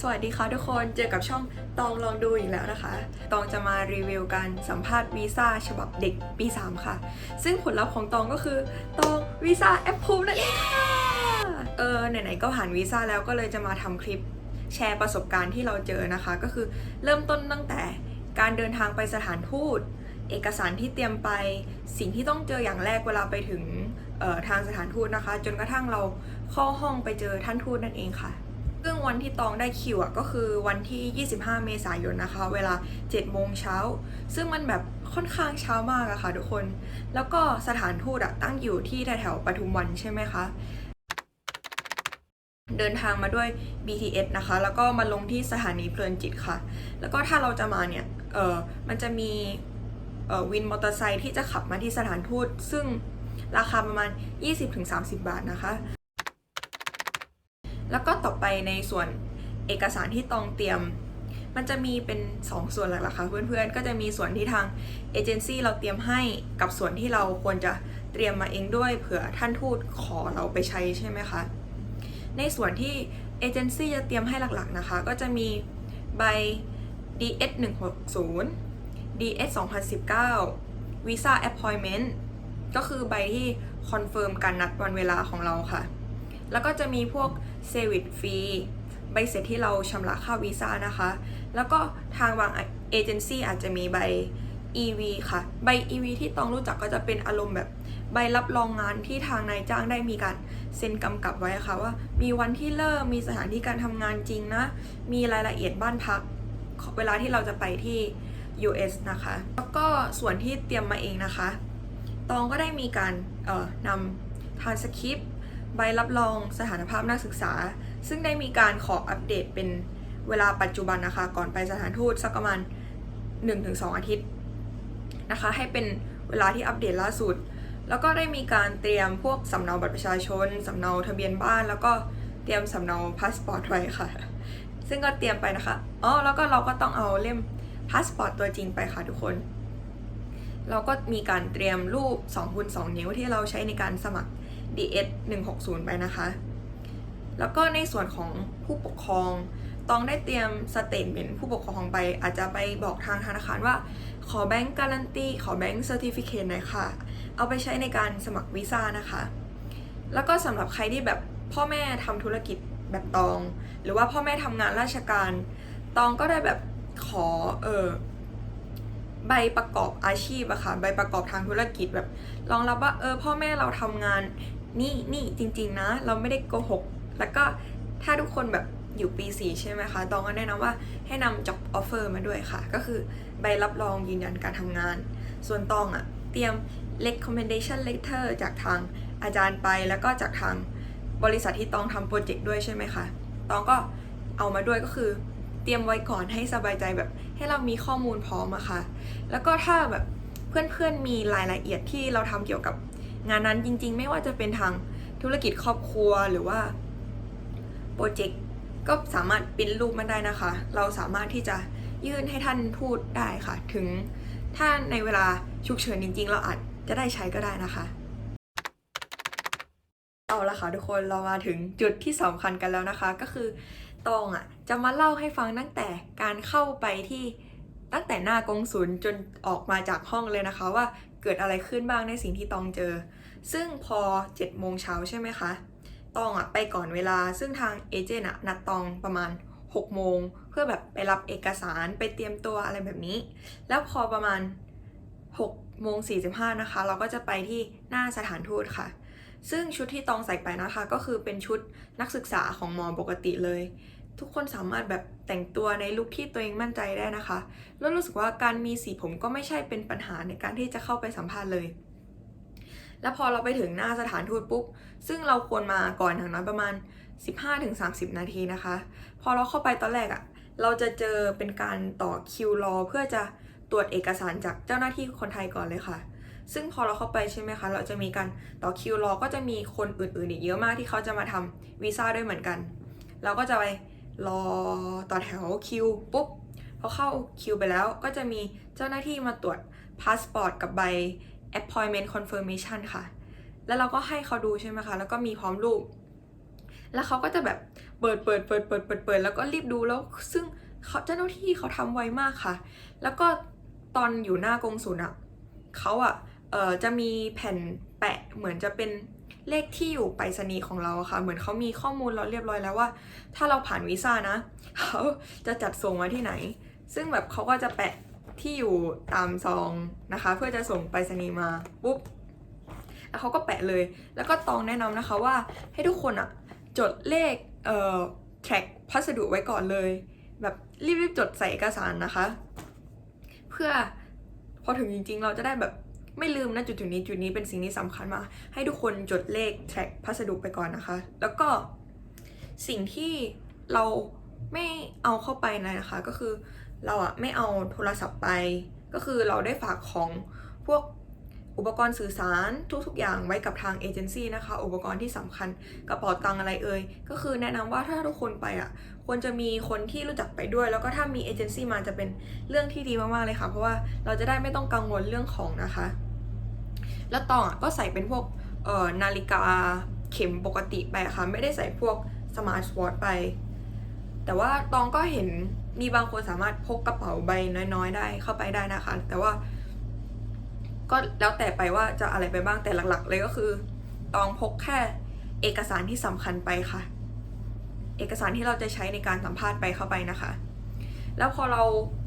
สวัสดีค่ะทุกคนเจอกับช่องตองลองดูอีกแล้วนะคะ ตองจะมารีวิวการสัมภาษณ์วีซ่าฉบับเด็กปี 3 ค่ะ ซึ่งผลลัพธ์ของตองก็คือตองวีซ่าแอปพูนั่นเองเออไหนๆก็ผ่านวีซ่าแล้วก็เลยจะมาทำคลิปแชร์ประสบการณ์ที่เราเจอนะคะ ก็คือเริ่มต้นตั้งแต่การเดินทางไปสถานทูตเอกสารที่เตรียมไปสิ่งที่ต้องเจออย่างแรกเวลาไปถึงออทางสถานทูตนะคะ จนกระทั่งเราเข้าห้องไปเจอท่านทูตนั่นเองค่ะ ซึ่งวันที่ตองได้คิวอะก็คือวันที่ 25 เมษายนนะคะ เวลา 7 โมงเช้า ซึ่งมันแบบค่อนข้างเช้ามากอะค่ะทุกคน แล้วก็สถานทูตอะตั้งอยู่ที่แถวๆปทุมวันใช่ไหมคะ เดินทางมาด้วย BTS นะคะ แล้วก็มาลงที่สถานีเพลินจิตค่ะ แล้วก็ถ้าเราจะมาเนี่ย เออมันจะมีเออวินมอเตอร์ไซค์ที่จะขับมาที่สถานทูต ซึ่งราคาประมาณ 20-30 บาทนะคะ แล้วก็ต่อไปในส่วนเอกสารที่ตองเตรียม มันจะมีเป็น 2 ส่วนหลักๆค่ะเพื่อนๆ ก็จะมีส่วนที่ทางเอเจนซี่เราเตรียมให้กับส่วนที่เราควรจะเตรียมมาเองด้วยเผื่อท่านทูตขอเราไปใช้ใช่ไหมคะ ในส่วนที่เอเจนซี่จะเตรียมให้หลักๆนะคะ ก็จะมีใบ DS 160 DS 2019 Visa Appointment ก็คือใบที่คอนเฟิร์มการนัดวันเวลาของเราค่ะ แล้วก็จะมีพวกเซอร์วิตฟรีใบเสร็จที่เราชำระค่าวีซ่านะคะ แล้วก็ทางบางเอเจนซี่อาจจะมีใบ EV ค่ะ ใบ EV ที่ต้องรู้จักก็จะเป็นอารมณ์แบบใบรับรองงานที่ทางนายจ้างได้มีการเซ็นกำกับไว้ค่ะว่า มีวันที่เริ่มมีสถานที่การทำงานจริงนะ มีรายละเอียดบ้านพัก เวลาที่เราจะไปที่ US นะคะ แล้วก็ส่วนที่เตรียมมาเองนะคะ ตองก็ได้มีการเอ่อนำทานสคริปต์ ใบรับรองสถานภาพนักศึกษา ซึ่งได้มีการขออัปเดตเป็นเวลาปัจจุบันนะคะ ก่อนไปสถานทูตสักประมาณ 1-2 อาทิตย์นะคะ ให้เป็นเวลาที่อัปเดตล่าสุด แล้วก็ได้มีการเตรียมพวกสำเนาบัตรประชาชนสำเนาทะเบียนบ้าน แล้วก็เตรียมสำเนาพาสปอร์ตไว้ค่ะ ซึ่งก็เตรียมไปนะคะอ๋อแล้วก็เราก็ต้องเอาเล่มพาสปอร์ตตัวจริงไปค่ะทุกคน เราก็มีการเตรียมรูป2คูณ2นิ้วที่เราใช้ในการสมัคร DS 160 ไปนะคะ แล้วก็ในส่วนของผู้ปกครองต้องได้เตรียมสเตทเมนต์ผู้ปกครองไป อาจจะไปบอกทางธนาคารว่า ขอแบงก์การันตีขอแบงก์เซอร์ติฟิเคตหน่อยค่ะ เอาไปใช้ในการสมัครวีซ่านะคะ แล้วก็สำหรับใครที่แบบพ่อแม่ทำธุรกิจแบบตอง หรือว่าพ่อแม่ทำงานราชการ ตองก็ได้แบบขอเออใบประกอบอาชีพอะค่ะใบประกอบทางธุรกิจแบบรองรับว่าเออพ่อแม่เราทำงาน นี่นี่จริง ๆ นะ เราไม่ได้โกหก แล้วก็ถ้าทุกคนแบบอยู่ปี 4 ใช่ไหมคะ ตองก็แนะนำว่าให้นำ job offer มาด้วยค่ะ ก็คือใบรับรองยืนยันการทำงาน ส่วนตองอะเตรียม recommendation letter จากทางอาจารย์ไป แล้วก็จากทางบริษัทที่ตองทำโปรเจกต์ด้วยใช่ไหมคะ ตองก็เอามาด้วยก็คือ เตรียมไว้ก่อนให้สบายใจแบบ ให้เรามีข้อมูลพร้อมอะค่ะ แล้วก็ถ้าแบบเพื่อนๆมีรายละเอียดที่เราทำเกี่ยวกับ งานนั้นจริงๆ ไม่ว่าจะเป็นทางธุรกิจครอบครัวหรือว่าโปรเจกต์ก็สามารถปริ้นรูปมันได้นะคะ เราสามารถที่จะยื่นให้ท่านพูดได้ค่ะ ถึงถ้าในเวลาฉุกเฉินจริง ๆ เราอาจจะได้ใช้ก็ได้นะคะเอาละค่ะทุกคนเรามาถึงจุดที่สำคัญกันแล้วนะคะ ก็คือตองอะจะมาเล่าให้ฟังตั้งแต่การเข้าไปที่ตั้งแต่หน้ากงศูนย์จนออกมาจากห้องเลยนะคะ ว่า เกิดอะไรขึ้นบ้างในสิ่งที่ตองเจอ ซึ่งพอ7โมงเช้าใช่ไหมคะตองอะไปก่อนเวลา ซึ่งทางเอเจนต์อะนัดตองประมาณ6โมงเพื่อแบบไปรับเอกสารไปเตรียมตัวอะไรแบบนี้ แล้วพอประมาณ6โมง45นะคะ เราก็จะไปที่หน้าสถานทูตค่ะ ซึ่งชุดที่ตองใส่ไปนะคะ ก็คือเป็นชุดนักศึกษาของมอปกติเลย ทุกคนสามารถแบบแต่งตัวในลุคที่ตัวเองมั่นใจได้นะคะ แล้วรู้สึกว่าการมีสีผมก็ไม่ใช่เป็นปัญหาในการที่จะเข้าไปสัมภาษณ์เลย แล้วพอเราไปถึงหน้าสถานทูตปุ๊บ ซึ่งเราควรมาก่อนอย่างน้อยประมาณ 15-30 นาทีนะคะ พอเราเข้าไปตอนแรกอะ่ะเราจะเจอเป็นการต่อคิวรอเพื่อจะตรวจเอกสารจากเจ้าหน้าที่คนไทยก่อนเลยค่ะ ซึ่งพอเราเข้าไปใช่ไหมคะ เราจะมีการต่อคิวรอก็จะมีคนอื่นๆอีกเยอะมากที่เขาจะมาทำวีซ่าด้วยเหมือนกัน เราก็จะไป รอต่อแถวคิวปุ๊บพอเข้าคิวไปแล้วก็จะมีเจ้าหน้าที่มาตรวจพาสปอร์ตกับใบ appointment confirmation ค่ะ แล้วเราก็ให้เขาดูใช่ไหมคะ แล้วก็มีพร้อมรูป แล้วเขาก็จะแบบเปิดเปิดเปิดเปิดเปิดเปิดแล้วก็รีบดูแล้วซึ่งเขาเจ้าหน้าที่เขาทำไวมากค่ะ แล้วก็ตอนอยู่หน้ากงสุลอะเขาอะเออจะมีแผ่นแปะเหมือนจะเป็น เลขที่อยู่ไปรษณีย์ของเราค่ะ เหมือนเขามีข้อมูลเราเรียบร้อยแล้วว่า ถ้าเราผ่านวีซ่านะเขาจะจัดส่งมาที่ไหน ซึ่งแบบเขาก็จะแปะที่อยู่ตามซองนะคะ เพื่อจะส่งไปรษณีย์มาปุ๊บแล้วเขาก็แปะเลย แล้วก็ตองแนะนำนะคะว่าให้ทุกคนอะจดเลขเอ่อแทร็กพัสดุไว้ก่อนเลย แบบรีบๆจดใส่เอกสารนะคะ เพื่อพอถึงจริงๆ เราจะได้แบบ ไม่ลืมนะจุดจุดนี้จุดนี้เป็นสิ่งที่สำคัญมากให้ทุกคนจดเลขแท็กพัสดุไปก่อนนะคะ แล้วก็สิ่งที่เราไม่เอาเข้าไปนะคะ ก็คือเราอะไม่เอาโทรศัพท์ไป ก็คือเราได้ฝากของพวกอุปกรณ์สื่อสารทุกๆ อย่างไว้กับทางเอเจนซี่นะคะ อุปกรณ์ที่สำคัญกระเป๋าตังอะไรเอ่ยก็คือแนะนำว่าถ้าทุกคนไปอะควรจะมีคนที่รู้จักไปด้วย แล้วก็ถ้ามีเอเจนซี่มาจะเป็นเรื่องที่ดีมากๆเลยค่ะ เพราะว่าเราจะได้ไม่ต้องกังวลเรื่องของนะคะ แล้วตองอะก็ใส่เป็นพวกเอ่อนาฬิกาเข็มปกติไปค่ะ ไม่ได้ใส่พวกสมาร์ทวอทไป แต่ว่าตองก็เห็นมีบางคนสามารถพกกระเป๋าใบน้อยๆ ได้เข้าไปได้นะคะ แต่ว่า ก็แล้วแต่ไปว่าจะอะไรไปบ้างแต่หลัก ๆ เลยก็คือ ตองพกแค่เอกสารที่สำคัญไปค่ะ เอกสารที่เราจะใช้ในการสัมภาษณ์ไปเข้าไปนะคะ แล้วพอเรา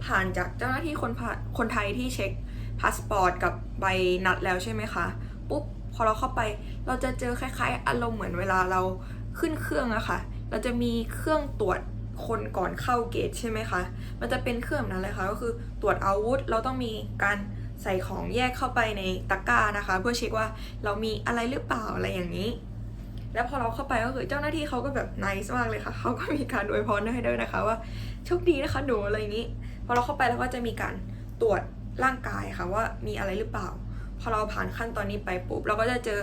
ผ่านจากเจ้าหน้าที่คนผ่านคนไทยที่เช็ค พาสปอร์ตกับใบนัดแล้วใช่ไหมคะปุ๊บพอเราเข้าไปเราจะเจอคล้าย ๆ อารมณ์เหมือนเวลาเราขึ้นเครื่องอะค่ะ เราจะมีเครื่องตรวจคนก่อนเข้าเกตใช่ไหมคะ มันจะเป็นเครื่องแบบนั้นเลยค่ะ ก็คือตรวจอาวุธ เราต้องมีการใส่ของแยกเข้าไปในตะกร้านะคะ เพื่อเช็คว่าเรามีอะไรหรือเปล่าอะไรอย่างนี้ แล้วพอเราเข้าไปก็คือเจ้าหน้าที่เขาก็แบบนิสมากเลยค่ะ เขาก็มีการอวยพรให้ด้วยนะคะว่าโชคดีนะคะหนูอะไรอย่างนี้ พอเราเข้าไปแล้วก็จะมีการตรวจ ร่างกายค่ะว่ามีอะไรหรือเปล่า พอเราผ่านขั้นตอนนี้ไปปุ๊บเราก็จะเจอ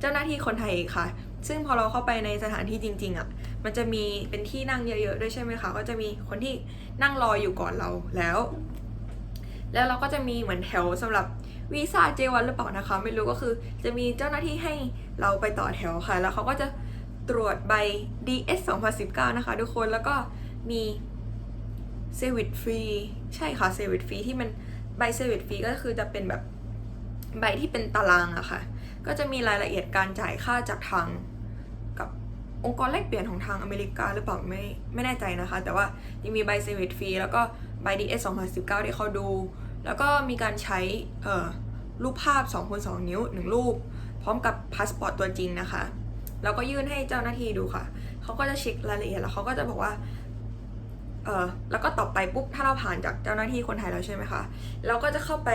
เจ้าหน้าที่คนไทยอีกค่ะ ซึ่งพอเราเข้าไปในสถานที่จริง ๆอะ่ะ มันจะมีเป็นที่นั่งเยอะๆด้วยใช่ไหมคะ ก็จะมีคนที่นั่งรออยู่ก่อนเราแล้ว แล้วเราก็จะมีเหมือนแถวสำหรับวีซ่าเจวันหรือเปล่านะคะ ไม่รู้ก็คือจะมีเจ้าหน้าที่ให้เราไปต่อแถวค่ะ แล้วเขาก็จะตรวจใบ DS 2019 นะคะ ทุกคนแล้วก็มีเซวิตฟรีใช่ค่ะเซวิตฟรีที่มัน ใบเซวิตฟรีก็คือจะเป็นแบบใบที่เป็นตารางอะค่ะ ก็จะมีรายละเอียดการจ่ายค่าจากทางกับองค์กรแลกเปลี่ยนของทางอเมริกาหรือเปล่าไม่ไม่แน่ใจนะคะ แต่ว่ายังมีใบเซวิตฟรีแล้วก็ใบ DS 2019ที่เขาดู แล้วก็มีการใช้เอ่อรูปภาพ2คูณ2นิ้ว 1 รูป พร้อมกับพาสปอร์ตตัวจริงนะคะ แล้วก็ยื่นให้เจ้าหน้าที่ดูค่ะ เขาก็จะเช็ครายละเอียดแล้วเขาก็จะบอกว่า เออแล้วก็ต่อไปปุ๊บถ้าเราผ่านจากเจ้าหน้าที่คนไทยแล้วใช่ไหมคะ เราก็จะเข้าไป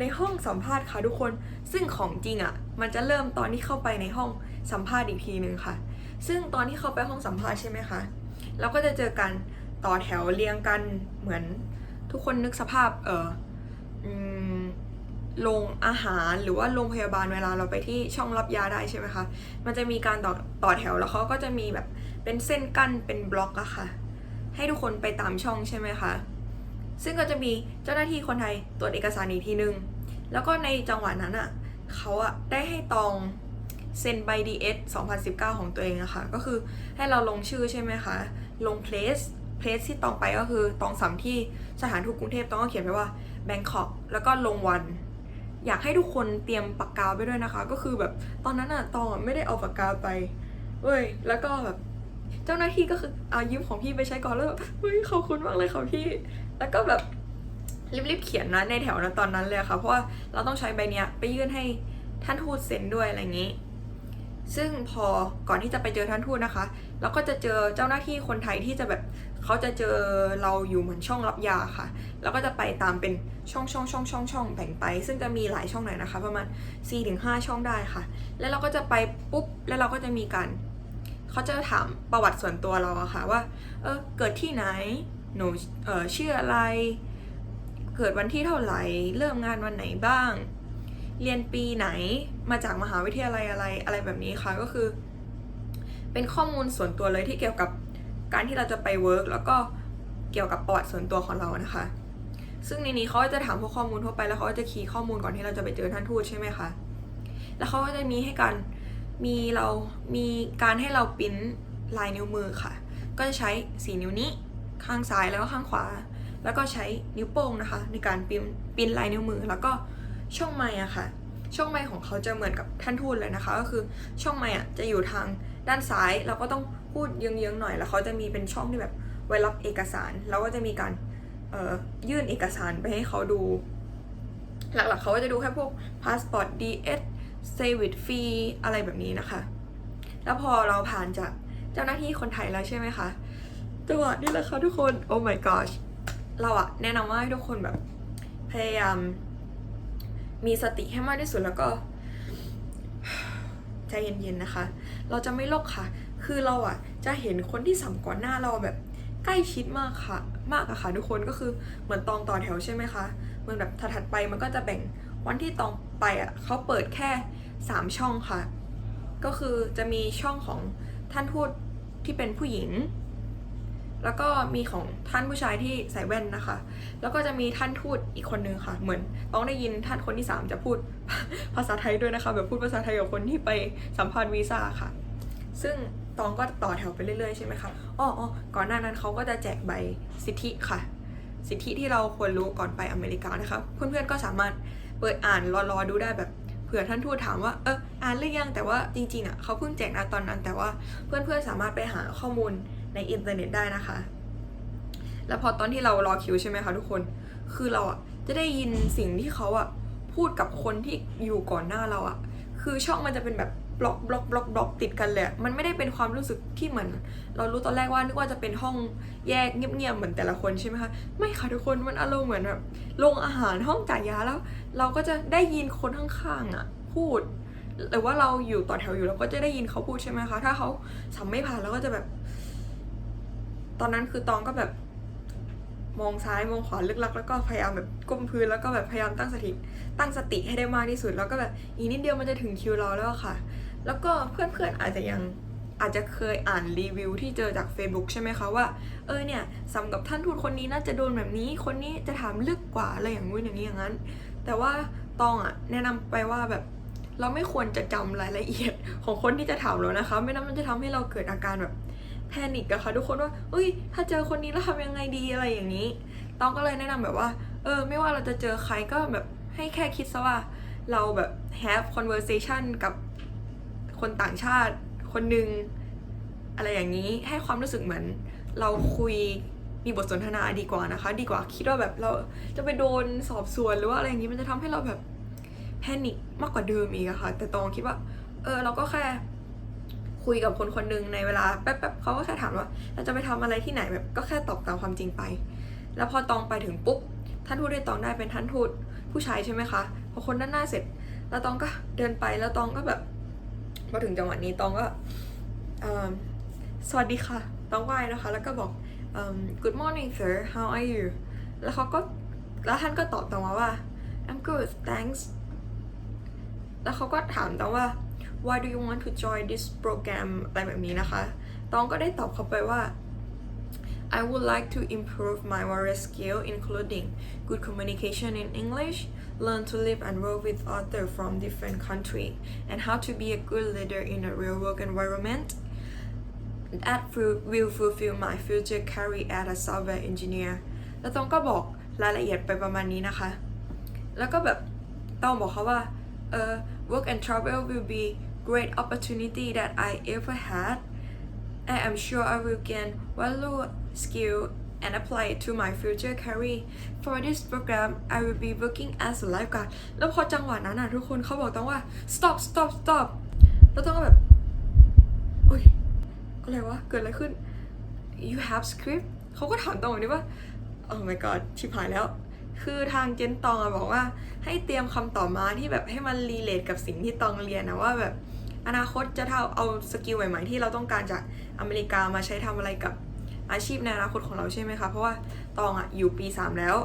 ในห้องสัมภาษณ์ค่ะทุกคน ซึ่งของจริงอะ่ะ มันจะเริ่มตอนที่เข้าไปในห้องสัมภาษณ์อีกทีหนึ่งค่ะ ซึ่งตอนที่เข้าไปห้องสัมภาษณ์ใช่ไหมคะ เราก็จะเจอกันต่อแถวเรียงกันเหมือนทุกคนนึกสภาพเออโรงอาหารหรือว่าโรงพยาบาลเวลาเราไปที่ช่องรับยาได้ใช่ไหมคะ มันจะมีการต่อต่อแถวแล้วเขาก็จะมีแบบเป็นเส้นกั้นเป็นบล็อกอะค่ะ ให้ทุกคนไปตามช่องใช่ไหมคะ ซึ่งก็จะมีเจ้าหน้าที่คนไทยตรวจเอกสารอีกทีนึง แล้วก็ในจังหวะนั้นอะเขาอะได้ให้ตองเซ็นใบ DS 2019 ของตัวเองอะคะ ก็คือให้เราลงชื่อใช่ไหมคะ ลง place place ที่ตองไปก็คือตองสัมที่สถานทูตกรุงเทพตองก็เขียนไว้ว่า Bangkok แล้วก็ลงวัน อยากให้ทุกคนเตรียมปากกาไปด้วยนะคะ ก็คือแบบตอนนั้นอะตองอะไม่ได้เอาปากกาไปเว้ยแล้วก็แบบ เจ้าหน้าที่ก็คือเอายืมของพี่ไปใช้ก่อนแล้วแบบเฮ้ยขอบคุณมากเลยค่ะพี่ แล้วก็แบบรีบๆเขียนนะในแถวนะตอนนั้นเลยค่ะ เพราะว่าเราต้องใช้ใบเนี้ยไปยื่นให้ท่านทูตเซ็นด้วยอะไรอย่างนี้ ซึ่งพอก่อนที่จะไปเจอท่านทูตนะคะ เราก็จะเจอเจ้าหน้าที่คนไทยที่จะแบบเขาจะเจอเราอยู่เหมือนช่องรับยาค่ะ แล้วก็จะไปตามเป็นช่องช่องช่องช่องช่องแบ่งไป ซึ่งจะมีหลายช่องหน่อยนะคะ ประมาณ4-5ถึงช่องได้ค่ะ แล้วเราก็จะไปปุ๊บแล้วเราก็จะมีการ เขาจะถามประวัติส่วนตัวเราอะค่ะว่า เออ เกิดที่ไหน หนู เออชื่ออะไร เกิดวันที่เท่าไหร่ เริ่มงานวันไหนบ้าง เรียนปีไหน มาจากมหาวิทยาลัยอะไร อะไรแบบนี้ค่ะ ก็คือ เป็นข้อมูลส่วนตัวเลยที่เกี่ยวกับการที่เราจะไปเวิร์กแล้วก็เกี่ยวกับประวัติส่วนตัวของเรานะคะ ซึ่งในนี้เขาจะถามพวกข้อมูลทั่วไปแล้วเขาจะคีย์ข้อมูลก่อนที่เราจะไปเจอท่านทูตใช่ไหมคะ แล้วเขาก็จะมีให้การ มีเรามีการให้เราปิ้นลายนิ้วมือค่ะ ก็จะใช้สีนิ้วนี้ข้างซ้ายแล้วก็ข้างขวา แล้วก็ใช้นิ้วโป้งนะคะ ในการปิ้นปิ้นลายนิ้วมือแล้วก็ช่องไม้อะค่ะ ช่องไม้ของเขาจะเหมือนกับท่านทูตเลยนะคะ ก็คือช่องไม้อะจะอยู่ทางด้านซ้ายเราก็ต้องพูดเยื้องๆหน่อย แล้วเขาจะมีเป็นช่องที่แบบไว้รับเอกสาร แล้วก็จะมีการเอ่ยื่นเอกสารไปให้เขาดู หลักๆเขาก็จะดูแค่พวกพาสปอร์ต DS เซวิตฟรีอะไรแบบนี้นะคะ แล้วพอเราผ่านจากเจ้าหน้าที่คนไทยแล้วใช่ไหมคะจังหวะนี้แหละค่ะทุกคน โอ้ my gosh เราอะแนะนำว่าให้ทุกคนแบบ พยายาม มีสติให้มากที่สุดแล้วก็ใจเย็นๆนะคะ เราจะไม่โลกค่ะ คือเราอะจะเห็นคนที่สัมก่อนหน้าเราแบบใกล้ชิดมากค่ะ มากอะค่ะทุกคนก็คือเหมือนตองต่อแถวใช่ไหมคะ เหมือนแบบถัดๆไปมันก็จะแบ่ง วันที่ตองไปอะเขาเปิดแค่สามช่องค่ะ ก็คือจะมีช่องของท่านทูตที่เป็นผู้หญิง แล้วก็มีของท่านผู้ชายที่ใส่แว่นนะคะ แล้วก็จะมีท่านทูตอีกคนนึงค่ะ เหมือนต้องได้ยินท่านคนที่สามจะพูดภาษาไทยด้วยนะคะ แบบพูดภาษาไทยกับคนที่ไปสัมภาษณ์วีซ่าค่ะ ซึ่งตองก็ต่อแถวไปเรื่อยๆใช่ไหมคะอ๋อออก่อนหน้านั้นเขาก็จะแจกใบสิทธิค่ะ สิทธิที่เราควรรู้ก่อนไปอเมริกานะคะ เพื่อนๆก็สามารถ เปิดอ่านรอๆดูได้แบบเผื่อท่านทูตถามว่าเอออ่านหรือยังแต่ว่าจริงๆอะเขาเพิ่งแจกนะตอนนั้น แต่ว่าเพื่อนๆสามารถไปหาข้อมูลในอินเทอร์เน็ตได้นะคะ แล้วพอตอนที่เรารอคิวใช่ไหมคะทุกคน คือเราอะจะได้ยินสิ่งที่เขาอะพูดกับคนที่อยู่ก่อนหน้าเราอะ คือช่องมันจะเป็นแบบ บล็อกบล็อกบล็อกบล็อกติดกันเลยอะมันไม่ได้เป็นความรู้สึกที่เหมือน เรารู้ตอนแรกว่านึกว่าจะเป็นห้องแยกเงียบๆเหมือนแต่ละคนใช่ไหมคะ ไม่ค่ะทุกคนมันอารมณ์เหมือนแบบโรงอาหารห้องจ่ายยาแล้ว เราก็จะได้ยินคนข้างๆอะพูดหรือว่าเราอยู่ต่อแถวอยู่เราก็จะได้ยินเขาพูดใช่ไหมคะ ถ้าเขาสัมไม่ผ่านเราก็จะแบบ ตอนนั้นคือตองก็แบบมองซ้ายมองขวาลึกลักแล้วก็พยายามแบบก้มพื้นแล้วก็แบบพยายามตั้งสติตั้งสติให้ได้มากที่สุด แล้วก็แบบอีกนิดเดียวมันจะถึงคิวเราแล้วค่ะ แล้วก็เพื่อนๆอาจจะยังอาจจะเคยอ่านรีวิวที่เจอจาก Facebook ใช่ไหมคะว่า เออเนี่ยสำกับท่านทูตคนนี้น่าจะโดนแบบนี้ คนนี้จะถามลึกกว่าอะไรอย่างงู้นอย่างนี้อย่างนั้น แต่ว่าตองอะแนะนำไปว่าแบบเราไม่ควรจะจำรายละเอียดของคนที่จะถามเรานะคะ ไม่นั้นมันจะทำให้เราเกิดอาการแบบแพนิกอะค่ะทุกคนว่าเอ้ย ถ้าเจอคนนี้แล้วทำยังไงดีอะไรอย่างนี้ตองก็เลยแนะนำแบบว่า เออ ไม่ว่าเราจะเจอใครก็แบบให้แค่คิดซะว่าเราแบบ have conversation กับ คนต่างชาติคนหนึ่งอะไรอย่างนี้ให้ความรู้สึกเหมือน เราคุยมีบทสนทนาดีกว่านะคะ ดีกว่าคิดว่าแบบเราจะไปโดนสอบสวนหรือว่าอะไรอย่างนี้มันจะทำให้เราแบบแพนิคมากกว่าเดิมอีกอะค่ะ แต่ตองคิดว่า เออเราก็แค่คุยกับคนคนหนึ่งในเวลาแป๊บๆเขาก็แค่ถามว่า เราจะไปทำอะไรที่ไหนแบบก็แค่ตอบตามความจริงไป แล้วพอตองไปถึงปุ๊บท่านทูตได้ตองได้เป็นท่านทูตผู้ชายใช่ไหมคะพอคนด้านหน้าเสร็จ แล้วตองก็เดินไปแล้วตองก็แบบ พอถึงจังหวะนี้ตองก็สวัสดีค่ะตองไหว้นะคะ แล้วก็บอก good morning sir how are you แล้วเขาก็แล้วท่านก็ตอบตองมาว่า I'm good thanks แล้วเขาก็ถามตองว่า why do you want to join this program อะไรแบบนี้นะคะ ตองก็ได้ตอบเขาไปว่า I would like to improve my various skills, including good communication in English, learn to live and work with others from different countries, and how to be a good leader in a real work environment. That fu- will fulfill my future career as a software engineer. แล้วตองก็บอกรายละเอียดไปประมาณนี้นะคะ แล้วก็แบบต้องบอกเขาว่าเออ work and travel will be great opportunity that I ever had I am sure I will gain valuable skill and apply it to my future career. For this program, I will be working as a lifeguard. แล้วพอจังหวะนั้นน่ะทุกคนเขาบอกต้องว่า stop stop stop แล้วต้องแบบโอ้ยอะไรวะ เกิดอะไรขึ้น you have script เขาก็ถามตรงแบบนี้ว่า oh my god ชิบหายแล้ว คือทางเจนตองอะบอกว่าให้เตรียมคำตอบมาที่แบบให้มันรีเลทกับสิ่งที่ตองเรียนนะว่าแบบอนาคตจะเท่าเอาสกิลใหม่ ๆ ที่เราต้องการจากอเมริกามาใช้ทำอะไรกับ อาชีพในอนาคตของเราใช่ไหมคะ เพราะว่าตองอะอยู่ปี 3 แล้ว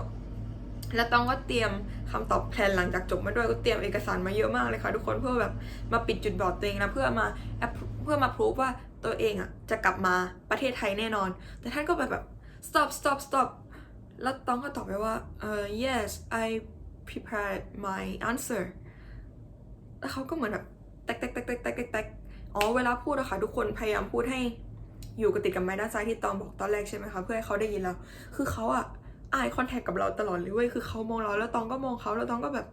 แล้วตองก็เตรียมคำตอบแพลนหลังจากจบมาด้วยก็เตรียมเอกสารมาเยอะมากเลยค่ะ ทุกคนเพื่อแบบมาปิดจุดบอดตัวเองนะเพื่อมาเพื่อมาพิสูจว่าตัวเองอะจะกลับมาประเทศไทยแน่นอน แต่ท่านก็แบบแบบ stop stop stop แล้วตองก็ตอบไปว่าเออ yes I prepared my answer แล้วเขาก็เหมือนแบบแตกแตกแตกแตกแตกแตกแตกอ๋อ เวลาพูดอะค่ะ ทุกคนพยายามพูดให้ อยู่กับติดกับไม้ด้านซ้ายที่ตองบอกตอนแรกใช่ไหมคะเพื่อให้เขาได้ยินเรา คือเขาอะอายคอนแทคกับเราตลอดเลยเว้ยคือเขามองเราแล้วตองก็มองเขาแล้วตองก็แบบ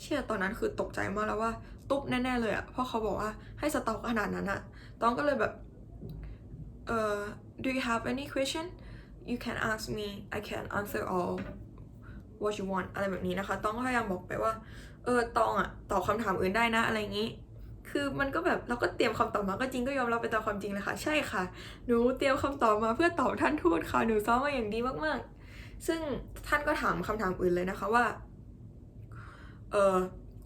เชื่อตอนนั้นคือตกใจมากแล้วว่าตุ๊บแน่ๆเลยอะเพราะเขาบอกว่าให้สต็อกขนาดนั้นอะตองก็เลยแบบเอ่อ do you have any question you can ask me I can answer all what you want อะไรแบบนี้นะคะ ต้องก็พยายามบอกไปว่า เออ ตองอะตอบคำถามอื่นได้นะ อะไรอย่างนี้ คือมันก็แบบเราก็เตรียมคำตอบมาก็จริงก็ยอมรับไปตามความจริงเลยค่ะ ใช่ค่ะ หนูเตรียมคำตอบมาเพื่อตอบท่านทูตค่ะ หนูซ้อมมาอย่างดีมากๆ ซึ่งท่านก็ถามคำถามอื่นเลยนะคะว่า เออ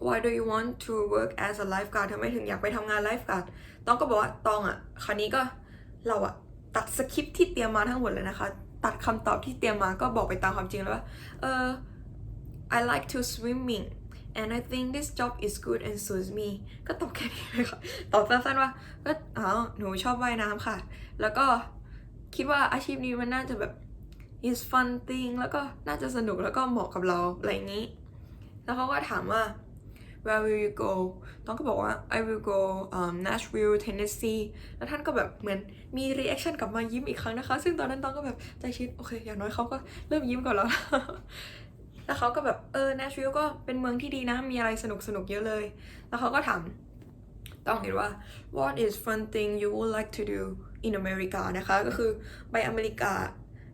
why do you want to work as a lifeguard ทำไมถึงอยากไปทำงาน lifeguard ต้องก็บอกว่าตองอะคราวนี้ก็เราอะตัดสคริปที่เตรียมมาทั้งหมดเลยนะคะ ตัดคำตอบที่เตรียมมาก็บอกไปตามความจริงเลยว่า เออ I like to swimming and I think this job is good and suits me ก็ตอบแค่นี้เลยค่ะ ตอบสั้นๆว่า ก็อ๋อหนูชอบว่ายน้ำค่ะ แล้วก็คิดว่าอาชีพนี้มันน่าจะแบบ is fun thing แล้วก็น่าจะสนุกแล้วก็เหมาะกับเรา อะไรอย่างนี้ แล้วเขาก็ถามว่า where will you go ต้องก็บอกว่า I will go um, Nashville Tennessee แล้วท่านก็แบบเหมือนมี reaction กลับมายิ้มอีกครั้งนะคะ ซึ่งตอนนั้นต้องก็แบบใจชิด โอเค อย่างน้อยเขาก็เริ่มยิ้มก่อนแล้ว แล้วเขาก็แบบเออ Nashville ก็เป็นเมืองที่ดีนะ มีอะไรสนุกสนุกเยอะเลย แล้วเขาก็ถามต้องเห็นว่า what is fun thing you would like to do in America นะคะ ก็คือไปอเมริกา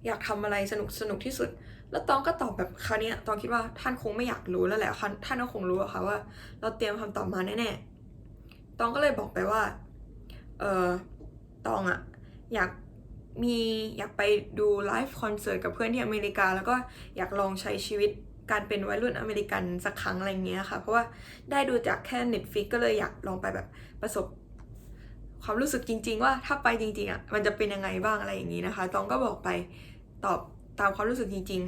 อยากทำอะไรสนุกสนุกที่สุด แล้วตองก็ตอบแบบคราวเนี้ยตองคิดว่าท่านคงไม่อยากรู้แล้วแหละค่ะท่านก็คงรู้อะค่ะว่า เราเตรียมคำตอบมาแน่ๆตองก็เลยบอกไปว่าเออตองอะอยากมีอยากไปดูไลฟ์คอนเสิร์ตกับเพื่อนที่อเมริกา แล้วก็อยากลองใช้ชีวิต การเป็นวัยรุ่นอเมริกันสักครั้งอะไรเงี้ยค่ะ เพราะว่าได้ดูจากแค่ Netflix ก็เลยอยากลองไปแบบประสบ ความรู้สึกจริง ๆ ว่าถ้าไปจริงๆอะมันจะเป็นยังไงบ้างอะไรอย่างนี้นะคะตองก็บอกไปตอบตามความรู้สึกจริง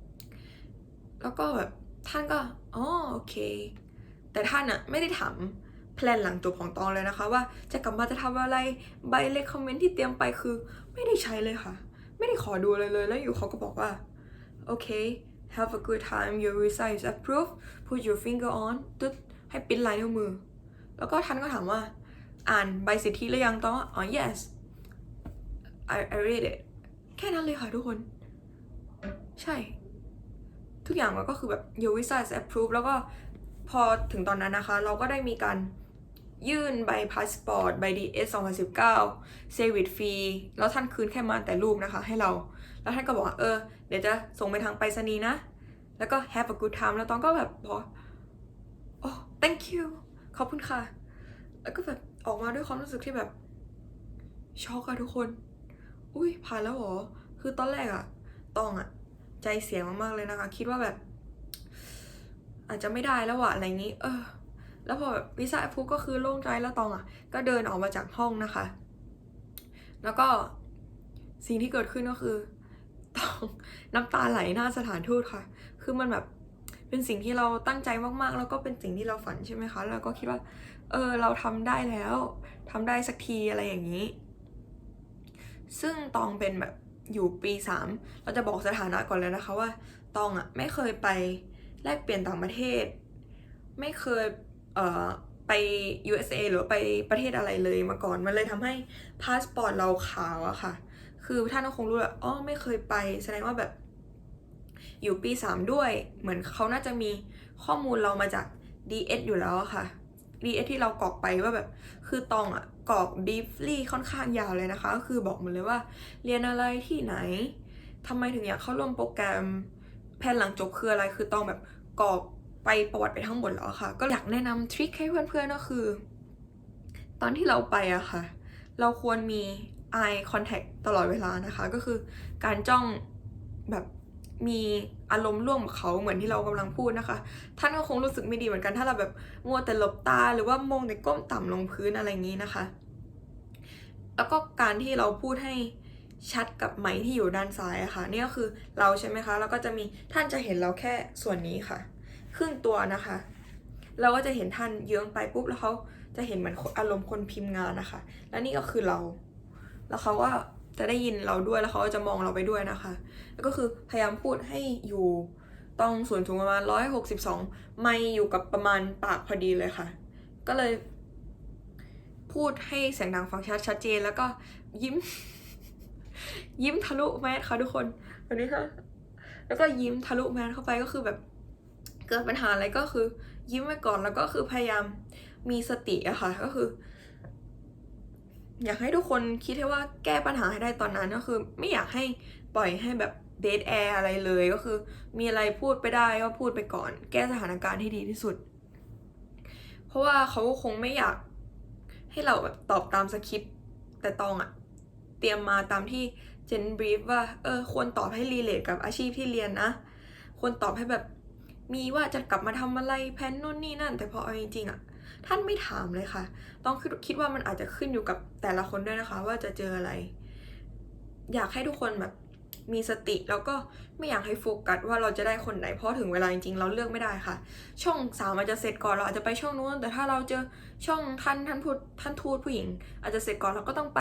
ๆ แล้วก็แบบท่านก็อ๋อโอเค แต่ท่านอะไม่ได้ถามแพลนหลังจบของตองเลยนะคะ ว่าจะกลับมาจะทำอะไรใบเลคคอมเมนต์ที่เตรียมไปคือ ไม่ได้ใช้เลยค่ะ ไม่ได้ขอดูเลยเลย แล้วอยู่เขาก็บอกว่า โอเค have a good time your visa is approved put your finger on ตึ๊ดให้ปิ้นลายนิ้วมือ แล้วก็ท่านก็ถามว่า อ่านใบสิทธิหรือยังต้องว่าอ๋อ yes I I read it แค่นั้นเลยค่ะทุกคน ใช่ ทุกอย่างมันก็คือแบบ your visa is approved แล้วก็พอถึงตอนนั้นนะคะ เราก็ได้มีการยื่นใบพาสปอร์ตใบ DS 2019 เซวิตฟรี แล้วท่านคืนแค่มาแต่รูปนะคะ ให้เรา แล้วท่านก็บอกว่าเออ เดี๋ยวจะส่งไปทางไปรษณีย์นะ แล้วก็ have a good time แล้วตองก็แบบบอกโอ้ thank you ขอบคุณค่ะ แล้วก็แบบออกมาด้วยความรู้สึกที่แบบช็อกอะทุกคน อุ้ยผ่านแล้วหรอ คือตอนแรกอะตองอะใจเสียมากๆเลยนะคะ คิดว่าแบบ อาจจะไม่ได้แล้วอะอะไรนี้ เออ แล้วพอแบบวิซ่าพูก็คือโล่งใจแล้วตองอะก็เดินออกมาจากห้องนะคะ แล้วก็สิ่งที่เกิดขึ้นก็คือ ตองน้ำตาไหลหน้าสถานทูตค่ะ คือมันแบบเป็นสิ่งที่เราตั้งใจมากๆ แล้วก็เป็นสิ่งที่เราฝันใช่ไหมคะ แล้วก็คิดว่า เออเราทำได้แล้วทำได้สักทีอะไรอย่างนี้ ซึ่งตองเป็นแบบอยู่ปีสามเราจะบอกสถานะก่อนเลยนะคะว่าตองอะไม่เคยไปแลกเปลี่ยนต่างประเทศ ไม่เคยเอ่อไป USA หรือไปประเทศอะไรเลยมาก่อน มันเลยทำให้พาสปอร์ตเราขาวอะค่ะ คือท่านก็คงรู้แหละอ๋อไม่เคยไป แสดงว่าแบบ อยู่ปีสามด้วย เหมือนเขาน่าจะมีข้อมูลเรามาจาก DS อยู่แล้วอะค่ะ DS ที่เรากรอกไปว่าแบบ คือตองอะกรอก briefly ค่อนข้างยาวเลยนะคะ ก็คือบอกหมดเลยว่า เรียนอะไรที่ไหนทำไมถึงอยากเข้าร่วมโปรแกรมแผนหลังจบคืออะไร คือตองแบบกรอกไปประวัติไปทั้งหมดแล้วอค่ะ ก็อยากแนะนำทริคให้เพื่อนๆก็คือ ตอนที่เราไปอะค่ะ เราควรมี eye contact ตลอดเวลานะคะ ก็คือการจ้องแบบมีอารมณ์ร่วมกับเขาเหมือนที่เรากำลังพูดนะคะ ท่านก็คงรู้สึกไม่ดีเหมือนกันถ้าเราแบบมัวแต่หลบตาหรือว่ามองแต่ก้มต่ำลงพื้นอะไรอย่างนี้นะคะ แล้วก็การที่เราพูดให้ชัดกับไหมที่อยู่ด้านซ้ายอะค่ะนี่ก็คือเราใช่ไหมคะ แล้วก็จะมีท่านจะเห็นเราแค่ส่วนนี้ค่ะ ครึ่งตัวนะคะ เราก็จะเห็นท่านเยื้องไปปุ๊บแล้วเขาจะเห็นเหมือนอารมณ์คนพิมพ์งานนะคะ แล้วนี่ก็คือเรา แล้วเขาก็จะได้ยินเราด้วยแล้วเขาก็จะมองเราไปด้วยนะคะ แล้วก็คือพยายามพูดให้อยู่ต้องส่วนสูงประมาณ 162 ไม่อยู่กับประมาณปากพอดีเลยค่ะ ก็เลย พูดให้เสียงดังฟังชัดชัดเจน แล้วก็ยิ้ม ยิ้มทะลุแมสค่ะทุกคนอันนี้ค่ะ แล้วก็ยิ้มทะลุแมสเข้าไปก็คือแบบ เกิดปัญหาอะไรก็คือ ยิ้มไว้ก่อนแล้วก็คือพยายามมีสติอะค่ะ ก็คือ อยากให้ทุกคนคิดให้ว่าแก้ปัญหาให้ได้ตอนนั้นก็คือ ไม่อยากให้ปล่อยให้แบบเดทแอร์อะไรเลยก็คือ มีอะไรพูดไปได้ก็พูดไปก่อน แก้สถานการณ์ให้ดีที่สุด เพราะว่าเขาคงไม่อยากให้เราแบบตอบตามสคริปต์แต่ตองอะเตรียมมาตามที่เจนบรีฟว่าเออควรตอบให้รีเลทกับอาชีพที่เรียนนะควรตอบให้แบบมีว่าจะกลับมาทำอะไรแพนนู่นนี่นั่น แต่พอเอาจริงๆอะ ท่านไม่ถามเลยค่ะ ต้องคิดคิดว่ามันอาจจะขึ้นอยู่กับแต่ละคนด้วยนะคะ ว่าจะเจออะไร อยากให้ทุกคนแบบมีสติแล้วก็ไม่อยากให้โฟกัสว่าเราจะได้คนไหนเพราะถึงเวลาจริงๆ เราเลือกไม่ได้ค่ะ ช่องสามอาจจะเสร็จก่อนเราอาจจะไปช่องนู้น แต่ถ้าเราเจอช่องท่านท่านพูดท่านทูตผู้หญิง อาจจะเสร็จก่อนเราก็ต้องไป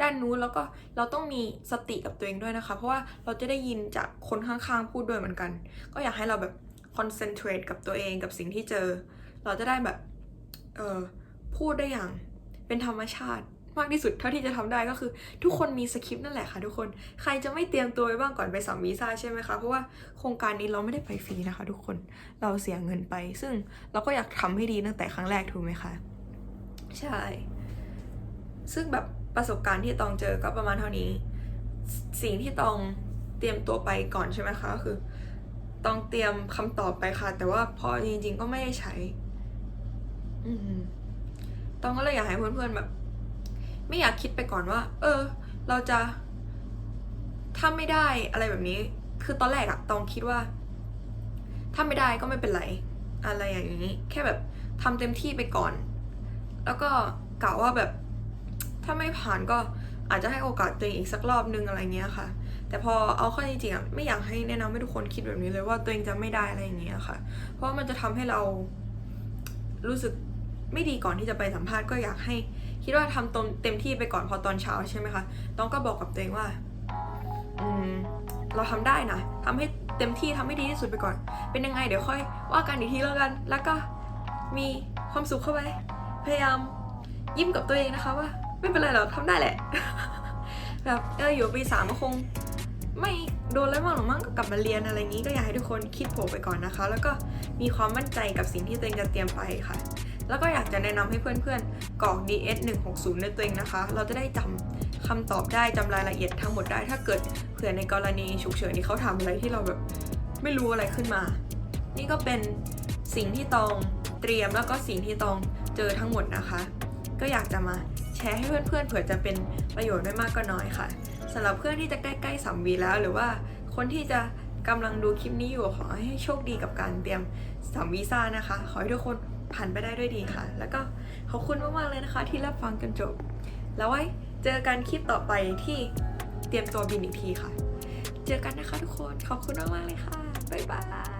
ด้านนู้นแล้วก็เราต้องมีสติกับตัวเองด้วยนะคะ เพราะว่าเราจะได้ยินจากคนข้างๆพูดด้วยเหมือนกัน ก็อยากให้เราแบบคอนเซนเทรตกับตัวเองกับสิ่งที่เจอ เราจะได้แบบ เออพูดได้อย่างเป็นธรรมชาติมากที่สุดเท่าที่จะทำได้ก็คือทุกคนมีสคริปต์นั่นแหละค่ะทุกคนใครจะไม่เตรียมตัวไว้บ้างก่อนไปสัมวีซ่าใช่ไหมคะเพราะว่าโครงการนี้เราไม่ได้ไปฟรีนะคะ ทุกคนเราเสียเงินไป ซึ่งเราก็อยากทำให้ดีตั้งแต่ครั้งแรกถูกไหมคะใช่ ซึ่งแบบประสบการณ์ที่ตองเจอก็ประมาณเท่านี้ สิ่งที่ตองเตรียมตัวไปก่อนใช่ไหมคะก็คือต้องเตรียมคำตอบไปค่ะ แต่ว่าพอจริง ๆ ก็ไม่ได้ใช้ ตองก็เลยอยากให้เพื่อนๆแบบ ไม่อยากคิดไปก่อนว่า เออ เราจะถ้าไม่ได้อะไรแบบนี้ คือตอนแรกอะตองคิดว่า ถ้าไม่ได้ก็ไม่เป็นไร อะไรอย่างนี้ แค่แบบทำเต็มที่ไปก่อน แล้วก็กะว่าแบบ ถ้าไม่ผ่านก็อาจจะให้โอกาสตัวเองอีกสักรอบนึงอะไรเงี้ยค่ะ แต่พอเอาเข้าจริงๆอะไม่อยากให้แนะนำให้ทุกคนคิดแบบนี้เลยว่าตัวเองจะไม่ได้อะไรอย่างเงี้ยค่ะ เพราะมันจะทำให้เรารู้สึก ไม่ดีก่อนที่จะไปสัมภาษณ์ก็อยากให้ คิดว่าทำตนเต็มที่ไปก่อนพอตอนเช้าใช่ไหมคะต้องก็บอกกับตัวเองว่าอืมเราทำได้นะทำให้เต็มที่ทำให้ดีที่สุดไปก่อน เป็นยังไงเดี๋ยวค่อยว่ากันอีกทีแล้วกัน แล้วก็มีความสุขเข้าไป พยายามยิ้มกับตัวเองนะคะว่า ไม่เป็นไรหรอกทำได้แหละ แบบเอออยู่ปีสามก็คง ไม่โดนแล้วมั้งหรอกมั้งก็กลับมาเรียนอะไรงนี้ก็อยากให้ทุกคนคิดโผล่ไปก่อนนะคะ แล้วก็มีความมั่นใจกับสิ่งที่ตัวเองจะเตรียมไปค่ะ แล้วก็อยากจะแนะนำให้เพื่อนๆกรอก DS 160ในตัวเองนะคะ เราจะได้จำคำตอบได้จำรายละเอียดทั้งหมดได้ ถ้าเกิดเผื่อในกรณีฉุกเฉินที่เขาทำอะไรที่เราแบบไม่รู้อะไรขึ้นมา นี่ก็เป็นสิ่งที่ตองเตรียมแล้วก็สิ่งที่ตองเจอทั้งหมดนะคะ ก็อยากจะมาแชร์ให้เพื่อนๆเผื่อจะเป็นประโยชน์ไม่มากก็น้อยค่ะสำหรับเพื่อนที่จะใกล้ๆสัมวีแล้วหรือว่าคนที่จะกำลังดูคลิปนี้อยู่ขอให้โชคดีกับการเตรียมสัมวีซ่านะคะ ขอให้ทุกคน ผ่านไปได้ด้วยดีค่ะ แล้วก็ขอบคุณมาก ๆ เลยนะคะ ที่รับฟังกันจบ แล้วไว้เจอกันคลิปต่อไปที่เตรียมตัวบินอีกทีค่ะ เจอกันนะคะทุกคน ขอบคุณมาก ๆ เลยค่ะ บ๊ายบาย